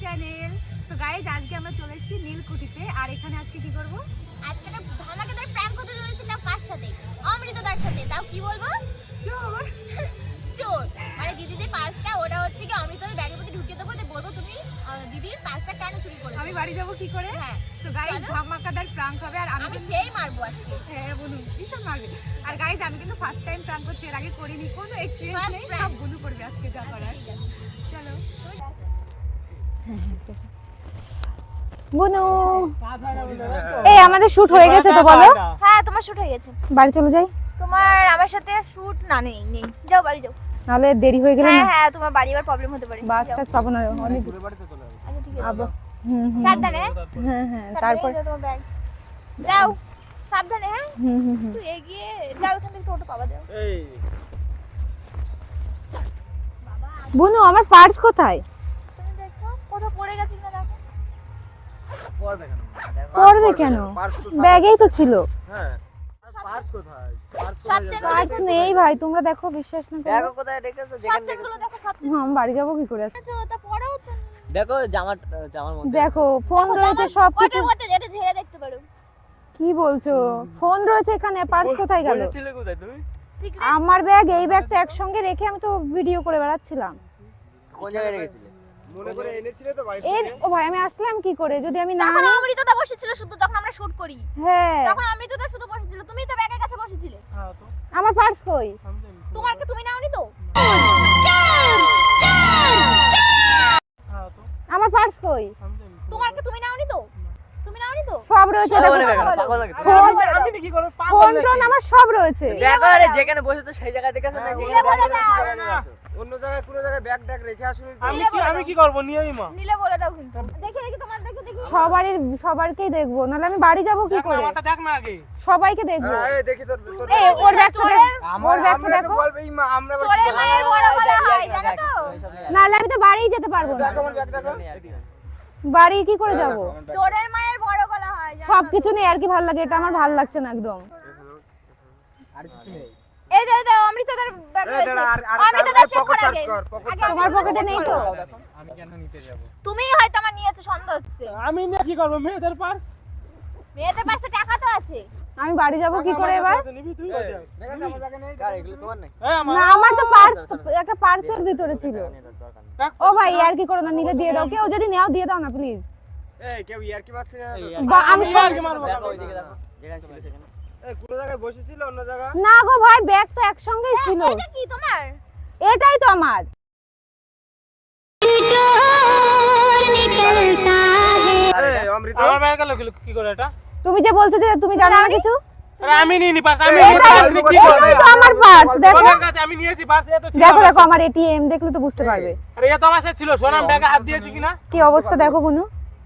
Channel. তো guys আজকে আমরা চলে এসেছি নীলকুঠিতে। আর এখানে আজকে কি করব? আজকে একটা ধামাকাদার প্র্যাঙ্ক হতে চলেছে তাও কার সাথে? অমৃতদার সাথে? তাও কি বলব? চোর। চোর। মানে দিদি যে পার্সটা ওটা হচ্ছে কি অমৃতদার ব্যাগের মধ্যে ঢুকিয়ে দেবো দিয়ে বলব তুমি দিদির পার্সটা কেন চুরি করেছ? আমি বাড়ি যাব কি করে? হ্যাঁ তো গাইজ। ধামাকাদার প্রাঙ্ক হবে আর আমি সেই মারবো আজকে। হ্যাঁ বলুন ভীষণ মারবে? আর গাইজ আমি কিন্তু ফার্স্ট টাইম প্রাঙ্ক করছি এর আগে করিনি কোনো এক্সপিরিয়েন্স নেই সবগুলো করবে আজকে যা আচ্ছা করার। ঠিক আছে। চলো। বুনু এই আমাদের শুট হয়ে গেছে তো বলো। হ্যাঁ তোমার শুট হয়ে গেছে। বাড়ি চলে যাই? তোমার আমার সাথে শুট না নেই নেই। যাও বাড়ি যাও। নাহলে দেরি হয়ে গেলে হ্যাঁ হ্যাঁ তোমার বাড়ি আবার প্রবলেম হতে পারে। বাস। টাস পাবো না অনেক আচ্ছা ঠিক আছে। হুম হুম। সাবধানে হ্যাঁ? হ্যাঁ হ্যাঁ তারপর। যাও তোমার যাও সাবধানে হ্যাঁ? হুম হুম হুম। এগিয়ে যাও এখান থেকে টোটো পাওয়া যাও। বুনু আমার পার্স কোথায়? কোথাও পড়ে গেছে কিনা দেখো। পড়বে কেন? ব্যাগেই তো ছিল। সাবচেন পার্স নেই ভাই তোমরা দেখো বিশ্বাস না করো। কোথায় রেখেছো দেখো সাবচেন হ্যাঁ, আমি বাড়ি যাব কি করে? তা পড়াও তো। দেখো জামার জামার মধ্যে। দেখো ফোন রয়েছে সব কিছু মধ্যে যেটা ঝেড়ে দেখতে পারো। কি বলছো? ফোন রয়েছে এখানে পার্স কোথায় গেল? ছিলে কোথায় তুমি? আমার ব্যাগ এই ব্যাগটা একসঙ্গে রেখে আমি তো ভিডিও করে বেড়াচ্ছিলাম। কোন জায়গায় রেখেছিলে? মনে করে এনেছিলে তো বাড়ি এর ও ভাই আমি আসলাম কি করে? যদি আমি না তখন তো অমৃতদা বসেছিল শুধু যখন আমরা শুট করি। হ্যাঁ। তখন অমৃতদা শুধু বসেছিল। তুমি তো ব্যাগের কাছে বসেছিলে। আমার পার্স কই? তোমার কি তুমি নাওনি তো? আমার পার্স কই? তোমার কি তো তুমি নাওনি তো? সব রয়েছে পাগল দেখো। লাগে, পাগল লাগে। ফোন টোন আমার সব রয়েছে। যেখানে বসে তো সেই জায়গায় দেখেছ না যেখানে বলে ব্যাগ দাও। রেখেছো, সেখানে আছো। অন্য জায়গায় কোনো জায়গায় ব্যাগ ট্যাগ রেখে আসুন। নিলে বলে আমি কি করব? নিয়ে মা নিলে বলে দাও কিন্তু। দেখি দেখি তোমার দেখি দেখি। সবারই সবারকেই দেখব। নাহলে আমি বাড়ি যাব কি করে? আমারটা দেখ না আগে। সবাইকে দেখব। হ্যাঁ, এই দেখি তোর এই ওর ওর তো দেখো। বলব মা আমরা বলছি, মায়ের বড় গলা হয় জানো তো? নাহলে আমি তো বাড়ি যেতে পারব না। দেখো আমার ব্যাগ দেখো। বাড়ি কি করে যাব? চোরের মায়ের সব? কিছু নেই আর কি ভালো লাগে এটা আমার ভালো লাগছে না একদম। এই অমৃতদার অমৃতদার চেক করে আগে পকেট নেই তো? তুমি হয়তো আমার নিয়েছো সন্দেহ হচ্ছে। আমি নিয়ে কি করব? মেয়েদের পার মেয়েদের পাশে টাকা তো আছে। আমি বাড়ি যাব কি করে এবার? নিবি তুই এই, দেখেছ আমার ব্যাগে নেই কার এগুলো তোমার নেই এই আমার না আমার তো পার্স একটা পার্সের ভিতরে ছিল। ও ভাই আর কি করো না নিলে দিয়ে দাও। কেউ যদি নেও দিয়ে দাও না প্লিজ এই কেউ ইয়ার কি মারছে না এই তো? আর- বা- আমি আমি কি মারবো দেখো ওইদিকে দেখো। যেখানে ছিল সেখানে এই কোনো জায়গায় বসেছিল অন্য জায়গায় না গো ভাই ব্যাগ তো একসঙ্গেই ছিল। এটা কি তোমার? এটাই তো আমার। আমার ব্যাগ গেল কি- কি করে এটা? তুমি যে বলছো যে তুমি জানো না কিছু? আমি নিয়ে পার্স আমি কি আমার পার্স দেখো। ওদের কাছে আমি নিয়েছি পার্স এ ছিল দেখো আমার দেখো আমার এটিএম দেখলে তো বুঝতে পারবে। আরে এ তো আমার সাথে ছিল সোনাম ব্যাগে হাত দিয়েছি কিনা? কি অবস্থা দেখো বুনু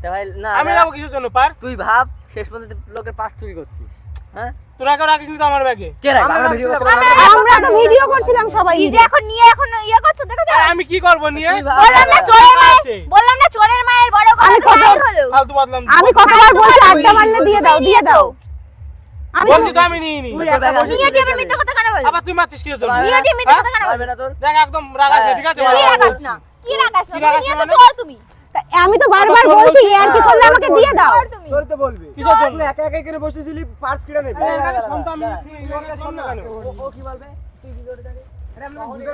তা ভাই না আমি যাব কিছুর জন্য পার্স? তুই ভাব শেষ পর্যন্ত লোকের পাস চুরি করছিস হ্যাঁ? তোরা কেউ রাখিস নি তো আমার ব্যাগে? কে রাখ আমরা ভিডিও আমরা তো ভিডিও করছিলাম সবাই। এই যে এখন নিয়ে এখন ইয়ে করছ দেখো আমি কি করব নিয়ে? বললাম না চোরের মায়ের বললাম না চোরের মায়ের বড় কত- হলো। ফালতু বদলাম আমি কতবার বলছি আড্ডা মারলে দিয়ে দাও দিয়ে দাও। আমি বলছি তো আমি নিয়ে নি। নিয়ে টিপের মিথ্যা কথা কেন বলো আবার তুই মারছিস কি জন্য? নিয়ে টিপের মিথ্যা কথা কেন বলো না তোর? দেখ একদম রাগ আছে ঠিক আছে? কি রাগাস না কি না রাগাস নিয়ে না তো? চোর তুমি। আমি তো বারবার বলছি আর কি করলে আমাকে দিয়ে দাও। চোর তুমি? তোর তো বলবি। কিসের জন্য? একা একা করে বসেছিলি পার্স কিনে নেবি। এই, এখানে শোন তো আমি শোন না ও কি বলবে? তুই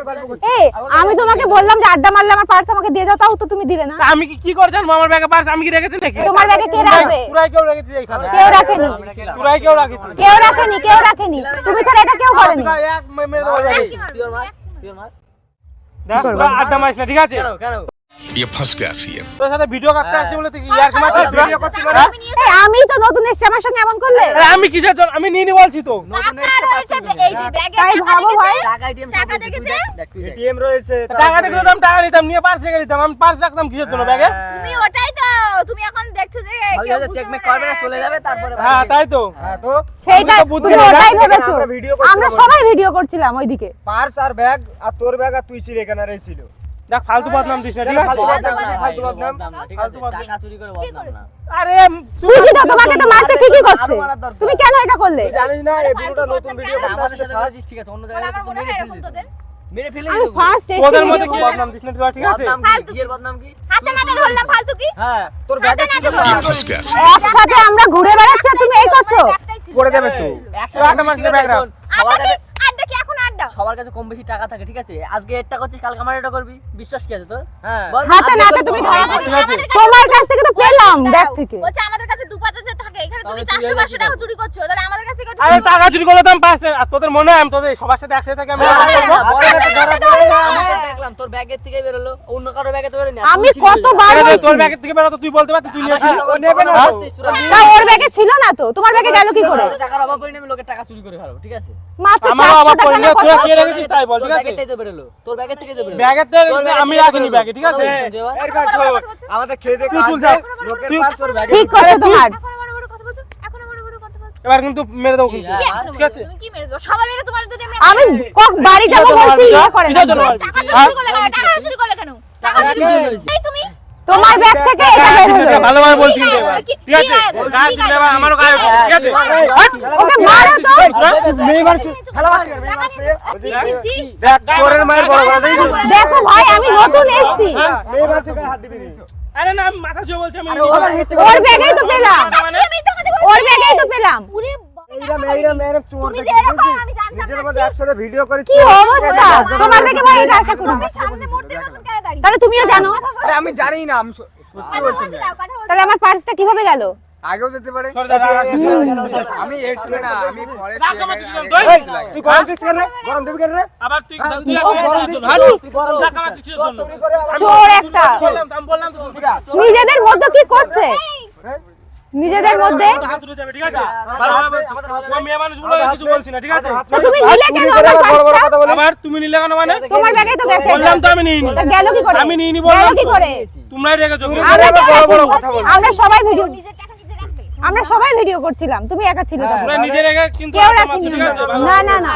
গল্প করছি। এই আমি তোমাকে বললাম যে আড্ডা মারলে আমার পার্স আমাকে দিয়ে দাও তাও তো তুমি দিলে না। আমি কি কি করে জানব? আমার ব্যাগে পার্স আমি কি রেখেছি নাকি? তোমার ব্যাগে কে রাখবে? পুরাই কেউ রেখেছি এইখানে। কেউ রাখেনি। পুরাই কেউ রাখেছি। কেউ রাখেনি কেউ রাখেনি। তুমি ছাড়া এটা কেউ করেনি। এক মে- মেরে দেবো যাবে। কি মারবো? তুই মার তুই মার দেখ আড্ডা মারিস না ঠিক আছে? কেন কেন? ये फंस गया सीएम তোর সাথে ভিডিও করতে আসছি বলে তুই কি ইয়ার মারছিস তোরা? ভিডিও করতে পারে হ্যাঁ? আমি নিয়ে এই আমি তো নতুন এসেছি আমার সঙ্গে এমন করলে আরে আমি কিসের জন্য আমি নিয়ে নি বলছি তো টাকা রয়েছে এই যে ব্যাগে তাই টাকা ভাবো দেখেছে ভাই টাকা এটিএম টাকা দেখেছে? দেখ তুই দেখ এটিএম রয়েছে টাকা দেখলে তো আমি টাকা নিতাম নিয়ে পার্স রেখে দিতাম আমি পার্স রাখতাম কিসের জন্য ব্যাগে তুমি ওটাই তো তুমি এখন দেখছো যে ভাবি কেউ হয়তো বুঝতে চেক মেক পারে করবে না চলে যাবে তারপরে হ্যাঁ তাই তো হ্যাঁ তো সেইটা আমি তো বুদ্ধি তুমি নেই, ওটাই দেখ, ভেবেছো আমরা ভিডিও করছিলাম আমরা ওই সবাই ভিডিও করছিলাম ওইদিকে পার্স আর ব্যাগ আর তোর ব্যাগ আর তুই ছিল এখানে আর এই ছিল দেখ ফালতু বদনাম দিস না আরে তুমি তো তোমাকে তো মারতে ঠিকই করছে। তুমি কেন এটা করলে? জানিস না এই ভিডিওটা নতুন ভিডিও সাথে ঠিক আছে অন্য জায়গায় মেরে ফেলে মেরে ফেলে ফার্স্ট ওদের মধ্যে কি বদনাম দিস না ঠিক আছে? ফালতু এর বদনাম কি? হাতে ফালতু কি? হ্যাঁ তোর ব্যাগে কি একসাথে আমরা ঘুরে বেড়াচ্ছি তুমি এই করছ? করে দেবে তো। 100 ব্যাগ রাখ সবার কাছে কম বেশি টাকা থাকে ঠিক আছে আজকে এটা করছিস কালকে আমার এটা করবি বিশ্বাস কি আছে তোর হ্যাঁ হাতে নাতে তুমি ধরা। তোমার কাছ থেকে তো পেলাম ব্যাগ থেকে বলছে আমাদের কাছে দু পাঁচ হাজার থাকে এখানে তুমি তাহলে তুই চারশো এলে পাঁচশো কি টাকা চুরি করছ তাহলে আমাদের কাছে কত আরে টাকা চুরি করে দাম পাঁচ আর তোদের মনে হয় আমি তোদের সবার সাথে একসাথে থাকি আমি দেখলাম তোর ব্যাগের থেকে বেরোলো। অন্য কারও ব্যাগে তো বেরোনি আমি কতবার বলছি। তোর ব্যাগের থেকে বেরো তো তুই বলতে পারছিস তুই নিয়েছিস ও নেবে না না ওর ব্যাগে ছিল না তো? তোমার ব্যাগে গেল কি করে? টাকার অভাব পড়ে আমি লোকের টাকা চুরি করে খাব ঠিক আছে? মাত্র আমার অভাব টাকা না তুই? কে রেখেছিস তাই বল ঠিক আছে? ব্যাগের থেকে তো বেরোলো তোর ব্যাগের থেকে তো বেরোলো ব্যাগের থেকে আমি রাখিনি ব্যাগে ঠিক আছে? এর শোন, আমাদের খেয়ে দেখে তুই কাজ। লোকের তুই- পাঁচশোর ব্যাগে ঠিক করছ তোমার এখন বড় বড় কথা বলছো এখন বড় বড় কথা বলছো এবার কিন্তু মেরে দেবো কি কিন্তু ঠিক আছে? তুমি কি মেরে দেবো? সবাই মেরে তোমার যদি আমরা আমি কক বাড়ি যাব বলছি। ইয়ে করে না। টাকা হ্যাঁ? চুরি করলে কেন? টাকা চুরি করলে কেন? টাকা চুরি করলে তুমি? তোমার ব্যাগ থেকে এটা বের হলো ভালোভাবে বলছি কিন্তু এবার। কি- ঠিক আছে? গায়ে- দিলে এবার আমারও গায়ে ঠিক আছে। ওকে মারো তো। মেয়ে মারছে, ছি। দেখ, চোরের মায়ের বড় কথা দেখি ভাই আমি নতুন এসেছি। হ্যাঁ? মেয়ে মারছে, গায়ে হাত দিবি। নি। আরে না আমি মাথা ছুঁয়ে বলছি আমি ওর ব্যাগেই তো পেলাম। ওর ব্যাগেই তো পেলাম। পুরো বাবা, এইরম, এইরম, এইরম চোর তুমি যে দেখি, এরকম বুঝলি? আমি জানতাম না, একসাথে ভিডিও করে কি অবস্থা? তোমার থেকে ভাই এটা আশা করি সামনে মূর্তির মতন কেন দাঁড়িয়ে? তাহলে তুমিও জানো আরে আমি জানি না আমি সত্যি বলছি তাহলে আমার পার্সটা কীভাবে গেল? আগেও যেতে পারে। আমি এসছিল না আমি পরে রাগ আমার চিকিৎসা এই, দই। তুই গরম দিস কেন গরম দিবি কেন আবার তুই হ্যাঁ, তুই টাকা জন্য। চুরি একটা আমি বললাম তো। নিজেদের মধ্যে কি করছে? নিজেদের মধ্যে? তো হাত ধরে যাবে, ঠিক আছে? ভালোভাবে বলছিস। ও মেয়ে মানুষ বলে কিছু বলছি না, ঠিক আছে? তুমি নিলে কেন আবার তুমি নিলে মানে? তোমার ব্যাগেই তো গেছে। বললাম তো আমি নিইনি। গেল কি করে? আমি নিইনি বললাম কি করে? তোমরাই রেখেছো। আমরা সবাই ভিডিও নিজের টাকা নিজে রাখবে। আমরা সবাই ভিডিও করছিলাম তুমি একা ছিলে তখন। তোমরা নিজে রেখে কিন্তু? না না না।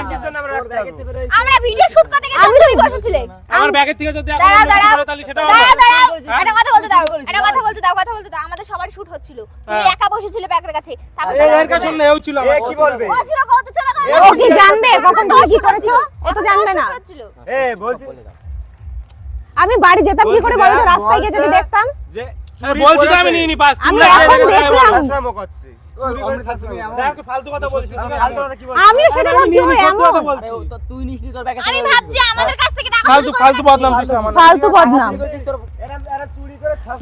আমরা ভিডিও শুট করতে গেছি আমি তুমি বসেছিলে। আমার ব্যাগের থেকে যদি দাঁড়াও। করো, তাহলে হবে। দাঁড়াও। হ্যাঁ? একটা কথা বলতে দাও একটা কথা বলতে দাও কথা বলতে দাও। আমাদের সবার শুট হচ্ছিল। তুমি হ্যাঁ। একা বসেছিলে ব্যাগের কাছে। তারপর এর কাছে শোন না, এও ছিল এ আমার। কি বলবে? ও ছিল কত? ছিল ও কি জানবে? কখন তুমি কি করেছ ও তো জানবে না? এ বলছি। আমি বাড়ি যেতাম কি করে বলো তো? রাস্তায় গিয়ে যদি দেখতাম? যে বলছি তো আমি নিইনি পাস। আমি এখন দেখলাম। করছে। আছে?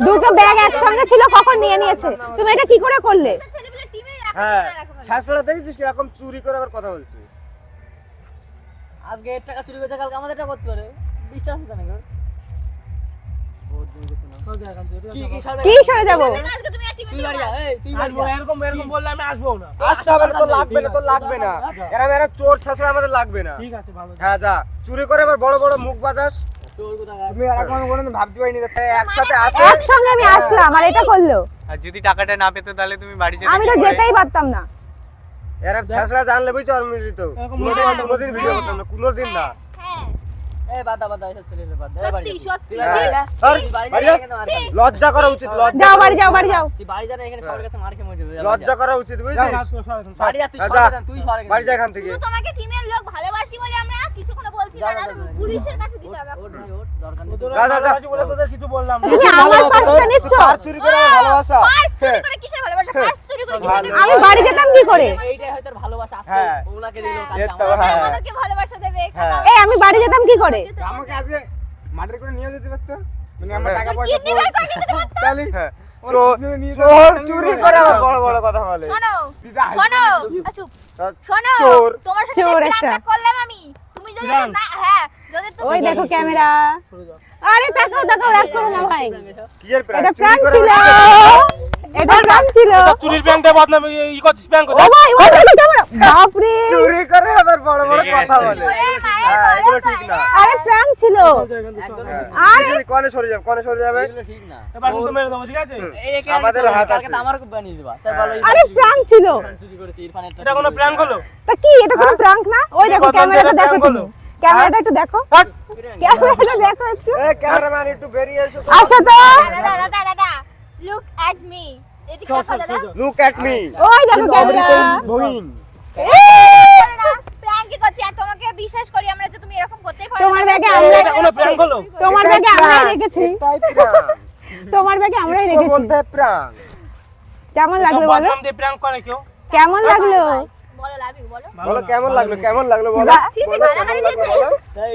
দুটো ব্যাগ একসঙ্গে ছিল কখন নিয়ে নিয়েছে? তুমি এটা কি করে করলে? ছেলেপেলে টিমে রাখা হ্যাঁ দেখেছিস কীরকম চুরি করে আবার কথা বলছে আজকে এর টাকা চুরি করছে কালকে আমাদের টাকা করতে পারে। বিশ্বাস হচ্ছে না। কি সরে যাব? আজকে তুমি আর টিমে তুই বাড়ি যা এই তুই বাড়ি আসব, যা। এরকম এরকম বললে আমি আসব না। আসতে হবে না লাগবে না তোর লাগবে না। এরা এরা চোর শাসরা আমাদের লাগবে না। ঠিক আছে ভালো। হ্যাঁ যা। চুরি করে আবার বড় বড় মুখ বাজাস তুমি আর এখন ভাবতে পারিনি একসাথে আসে। একসঙ্গে আমি আসলাম আর এটা করল। আর যদি টাকাটা না পেতো তাহলে তুমি বাড়ি যেতে আমি তো যেতেই পারতাম না। এরা শাসরা জানলে বুঝছ আমি তো। কোনোদিন কোনোদিন ভিডিও করতাম না কোনোদিন না। লজ্জা করা উচিত লজ্জা যাও বাড়ি যাও বাড়ি যাও। তুই বাড়ি যা না এখানে সবার কাছে মার খেয়ে মরে যাবে। যা, লজ্জা। করা উচিত বাড়ি যা এখান থেকে। তোমাকে টিমের লোক ভালোবাসি বলে আমরা কিছুক্ষণ বলছি না। পুলিশের কাছে দিতে হবে কিছু ভালোবাসা। আমি বাড়ি যেতাম কি করে? এইটাই হয়তো ভালোবাসা হ্যাঁ। দিল হ্যাঁ। আমাদেরকে ভালোবাসা দেবে হ্যাঁ। এই আমি বাড়ি যেতাম কি করে? আমাকে আজকে মার্ডার করে নিয়ে যেতে পারতো। মানে আমার টাকা পয়সা কিডনি বের করে নিতে পারতাম তাহলে চোর চোর চুরি করে বড় বড় কথা বলে। শোনো শোনো চুপ। শোনো চোর। তোমার সাথে একটা। করলাম আমি। তুমি যদি না হ্যাঁ যদি তুমি ওই দেখো ক্যামেরা। আরে তাকাও তাকাও রাগ করো না ভাই। কি এর প্রাণ? এটা প্রাণ ছিল। এটা প্রাণ ছিল? চুরির ব্যাংকে বদনাম ই করছিস ব্যাংক ও ভাই ও দেখো ক্যামেরা বাপরে। চুরি করে আবার বড় বড় কথা বলে। হ্যাঁ এগুলো ঠিক না। আরে ছিল। আরে কনে সরে যাবে কনে সরে যাবে? এগুলো ঠিক না। এবার কিন্তু মেরে দেবো ঠিক আছে? এই আমাদের হাত আছে। আমার বানিয়ে দিবা তাই বলো আরে ছিল। চুরি করেছে ইরফানের এটা কোনো প্র্যাঙ্ক হলো? তা কি? এটা কোনো প্রাঙ্ক না? ওই দেখো কথা ক্যামেরাটা দেখো তুমি। ক্যামেরাটা একটু দেখো। হাট। ক্যামেরাটা দেখো একটু। এ ক্যামেরাম্যান একটু বেরিয়ে এসো। আসো তো। দাদা দাদা দাদা লুক অ্যাট মি এদিকে দেখা দাদা লুক অ্যাট মি ওই দেখো ক্যামেরা ভগিন প্র্যাঙ্ক করছি আর তোমাকে বিশ্বাস করি আমরা যে তুমি এরকম করতে পারো তোমার ব্যাগে আমরা কোনো প্র্যাঙ্ক হলো তোমার ব্যাগে আমরাই রেখেছি তোমার ব্যাগে আমরাই রেখেছি বলতে প্র্যাঙ্ক কেমন লাগল বলো বাদাম প্র্যাঙ্ক করে কেউ কেমন লাগল বলো কেমন লাগল কেমন লাগল বলো চি চি গালাগালি দিয়েছে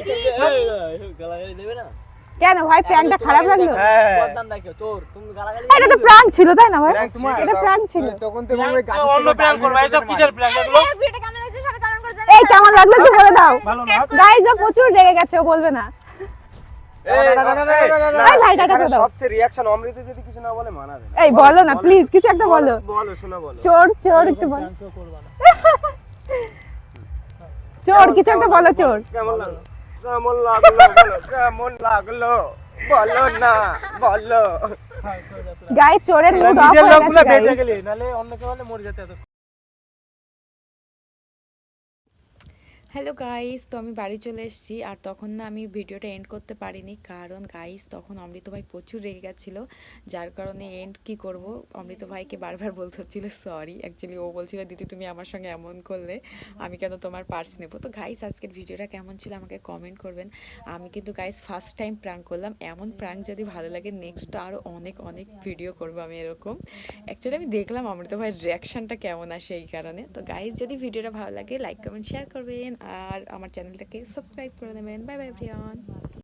চি দেবে না কেন ভাই প্র্যাঙ্কটা খারাপ লাগল? হ্যাঁ। এটা তো প্র্যাঙ্ক ছিল তাই না ভাই? এটা প্র্যাঙ্ক ছিল। Prank অন্য প্র্যাঙ্ক করবে। এসব কিসের প্র্যাঙ্ক এগুলো? এই কেমন লাগছে সবাই কমেন্ট করে জানাও। এই কেমন লাগল একটু বলে দাও। গাইজ ও প্রচুর রেগে গেছে ও বলবে না। এই, এই, না, এই ভাই, টাটা এখানে দাও। সবচেয়ে রিয়াকশন অমৃত যদি কিছু না বলে এই বলো না প্লিজ কিছু একটা বলো বলো। বলো চোর চোর একটু বলো। চোর কিছু একটা বলো চোর। কেমন লাগল? কেমন লাগল বলো কেমন লাগল? বলো না বলো। গায়ে চোরের মুড অফ হয়ে গেছে বেঁচে guys। গেলি নাহলে অন্য কেউ হলে মরে যেতে এত হ্যালো গাইস তো আমি বাড়ি চলে এসেছি আর তখন না আমি ভিডিওটা এন্ড করতে পারিনি। কারণ গাইস তখন অমৃত ভাই প্রচুর রেগে গেছিল। যার কারণে এন্ড কি করব? অমৃত ভাইকে বারবার বলতে হচ্ছিল সরি অ্যাকচুয়ালি ও বলছিল, দিদি, তুমি আমার সঙ্গে এমন করলে, আমি কেন তোমার পার্স নেব? তো গাইস আজকের ভিডিওটা কেমন ছিল আমাকে কমেন্ট করবেন। আমি কিন্তু গাইস ফার্স্ট টাইম প্র্যাঙ্ক করলাম। এমন প্র্যাঙ্ক যদি ভালো লাগে নেক্সট আরও অনেক অনেক ভিডিও করব আমি এরকম। অ্যাকচুয়ালি আমি দেখলাম অমৃত ভাইয়ের রিয়াকশানটা কেমন আসে এই কারণে। তো গাইস যদি ভিডিওটা ভালো লাগে লাইক কমেন্ট শেয়ার করবেন। আর আমার চ্যানেলটাকে সাবস্ক্রাইব করে দেবেন। Bye bye প্রিয়ন